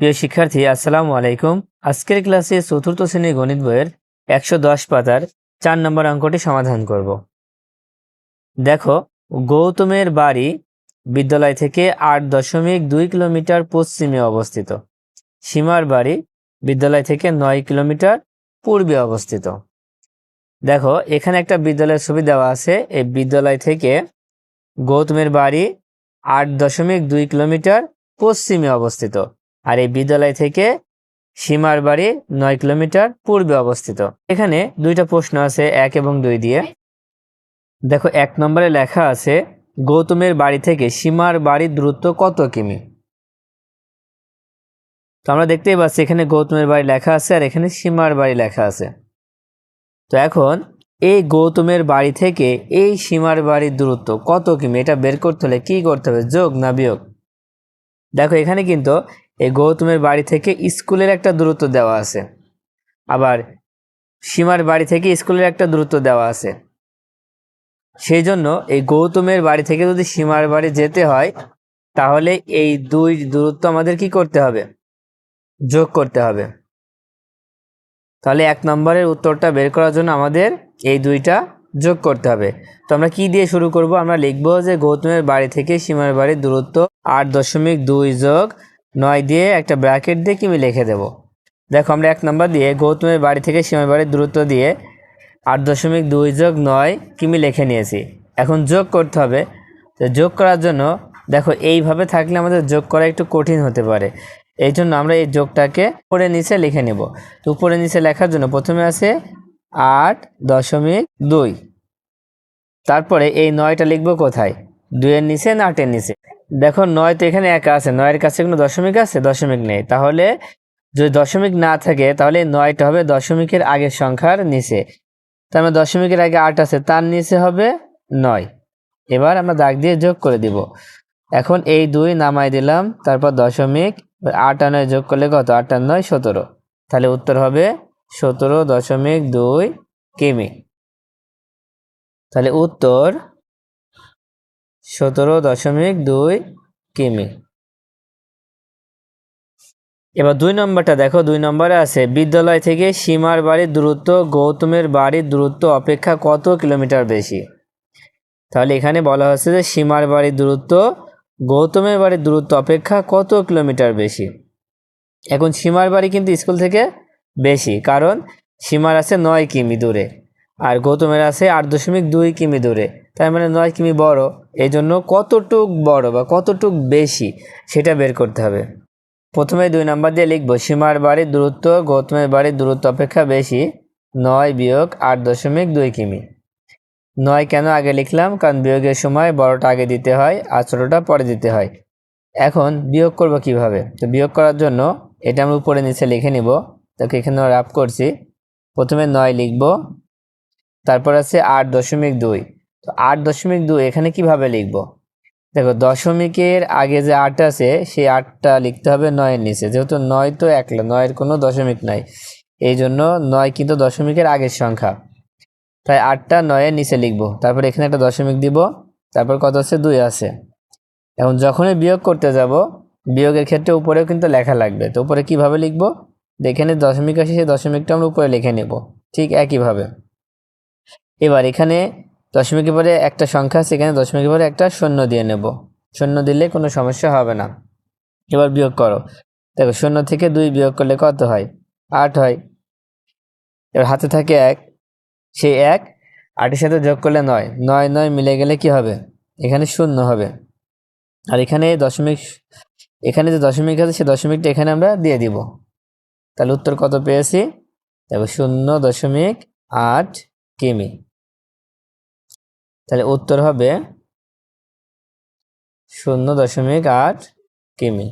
প্রিয় শিক্ষার্থী, আসসালামু আলাইকুম। আজকের ক্লাসে চতুর্থ শ্রেণির গণিত বইয়ের একশো দশ পাতার চার নম্বর অঙ্কটি সমাধান করব। দেখো, গৌতমের বাড়ি বিদ্যালয় থেকে আট দশমিক দুই কিলোমিটার পশ্চিমে অবস্থিত। সীমার বাড়ি বিদ্যালয় থেকে নয় কিলোমিটার পূর্বে অবস্থিত। দেখো, এখানে একটা বিদ্যালয়ের ছবি দেওয়া আছে। এই বিদ্যালয় থেকে গৌতমের বাড়ি আট দশমিক দুই কিলোমিটার পশ্চিমে অবস্থিত। আর এই বিদ্যালয় থেকে সীমার বাড়ি নয় কিলোমিটার পূর্বে অবস্থিত। এখানে দুইটা প্রশ্ন আছে, এক এবং দুই দিয়ে। দেখো, এক নম্বরে লেখা আছে, গৌতমের বাড়ি থেকে সীমার বাড়ির দূরত্ব কত কিমি? তো আমরা দেখতেই পাচ্ছি, এখানে গৌতমের বাড়ি লেখা আছে আর এখানে সীমার বাড়ি লেখা আছে। তো এখন, এই গৌতমের বাড়ি থেকে এই সীমার বাড়ির দূরত্ব কত কিমি? এটা বের করতে হলে কি করতে হবে? যোগ না বিয়োগ? দেখো, এখানে কিন্তু এই গৌতমের বাড়ি থেকে স্কুলের একটা দূরত্ব দেওয়া আছে। আবার সীমার বাড়ি থেকে স্কুলের একটা দূরত্ব দেওয়া আছে। সেই জন্য এই গৌতমের বাড়ি থেকে যদি সীমার বাড়ি যেতে হয়, তাহলে এই দুই দূরত্ব আমাদের কি করতে হবে? যোগ করতে হবে। তাহলে এক নম্বরের উত্তরটা বের করার জন্য আমাদের এই দুইটা যোগ করতে হবে। তো আমরা কি দিয়ে শুরু করব? আমরা লিখব যে গৌতমের বাড়ি থেকে সীমার বাড়ির দূরত্ব আট দশমিক দুই যোগ নয় দিয়ে একটা ব্র্যাকেট দিয়ে কিমি লিখে দেব? দেখো, আমরা এক নম্বর দিয়ে গৌতমের বাড়ি থেকে সীমার বাড়ির দূরত্ব দিয়ে আট দশমিক দুই যোগ নয় কিমি লিখে নিয়েছি। এখন যোগ করতে হবে। তো যোগ করার জন্য দেখো, এইভাবে থাকলে আমাদের যোগ করা একটু কঠিন হতে পারে। এই জন্য আমরা এই যোগটাকে উপরে নিচে লিখে নেব। তো উপরে নিচে লেখার জন্য প্রথমে আছে আট দশমিক দুই। তারপরে এই নয়টা লিখব কোথায়? দুইয়ের নিচে না আটের নিচে? দেখো নয় তো এখানে একা আছে। নয়ের কাছে কোনো দশমিক আছে? দশমিক নেই। তাহলে যদি দশমিক না থাকে, তাহলে নয়টা হবে দশমিকের আগের সংখ্যার নিচে। তার মানে দশমিকের আগে আট আছে, তার নিচে হবে নয়। এবার আমরা দাগ দিয়ে যোগ করে দিব। এখন এই দুই নামাই দিলাম, তারপর দশমিক আট আর নয় যোগ করলে কত? আট আর নয়, সতেরো। তাহলে উত্তর হবে সতেরো দশমিক দুই কিমি। তাহলে উত্তর সতেরো দশমিক দুই কিমি। এবার দুই নম্বরটা দেখো, দুই নম্বরে আছে, বিদ্যালয় থেকে সীমার বাড়ির দূরত্ব, গৌতমের বাড়ির দূরত্ব অপেক্ষা কত কিলোমিটার বেশি? তাহলে এখানে বলা হচ্ছে যে সীমার বাড়ির দূরত্ব, গৌতমের বাড়ির দূরত্ব অপেক্ষা কত কিলোমিটার বেশি? এখন সীমার বাড়ি কিন্তু স্কুল থেকে বেশি, কারণ সীমার আছে নয় কিমি দূরে, আর গৌতমের আছে আট দশমিক দুই কিমি দূরে, তার মানে নয় কিমি বড়। এই জন্য কতটুক বড় বা কতটুক বেশি সেটা বের করতে হবে। প্রথমে দুই নাম্বার দিয়ে লিখব, সীমার বাড়ির দূরত্ব, গৌতমের বাড়ির দূরত্ব অপেক্ষা বেশি, নয় বিয়োগ আট দশমিক দুই কিমি। নয় কেন আগে লিখলাম? কারণ বিয়োগের সময় বড়টা আগে দিতে হয়, আর ছোটোটা পরে দিতে হয়। এখন বিয়োগ করব কীভাবে? তো বিয়োগ করার জন্য এটা আমরা উপরে নিচে লিখে নিব। তাকে এখানে রাপ করছি। প্রথমে নয় লিখব, তারপর আছে আট দশমিক দুই। তো আট দশমিক দুই, এখানে কীভাবে লিখব? দেখো, দশমিকের আগে যে আট আছে, সেই আটটা লিখতে হবে নয়ের নিচে। যেহেতু নয় তো একলা, নয়ের কোনো দশমিক নাই। এই জন্য নয় কিন্তু দশমিকের আগের সংখ্যা। তাই আটটা নয়ের নিচে লিখব। তারপর এখানে একটা দশমিক দিব। তারপর কত আছে? দুই আছে। এখন যখনই বিয়োগ করতে যাব, বিয়োগের ক্ষেত্রে উপরেও কিন্তু লেখা লাগবে। তো উপরে কীভাবে লিখব? যেখানে দশমিক আসে, সেই দশমিকটা আমরা উপরে লিখে নেব। ঠিক একইভাবে। এবার এখানে দশমিকের পরে একটা সংখ্যা আছে, এখানে দশমিকের পরে একটা শূন্য দিয়ে নেব। শূন্য দিলে কোনো সমস্যা হবে না। এবার বিয়োগ করো। দেখো, শূন্য থেকে দুই বিয়োগ করলে কত হয়? আট হয়। এবার হাতে থাকে এক, সেই এক আটের সাথে যোগ করলে নয়। নয় নয় মিলে গেলে কি হবে? এখানে শূন্য হবে। আর এখানে দশমিক, এখানে যে দশমিক আছে, সে দশমিকটা এখানে আমরা দিয়ে দিব। তাহলে উত্তর কত পেয়েছি? দেখো, শূন্য দশমিক আট কিমি। তাহলে উত্তর হবে শূন্য দশমিক আট কিমি।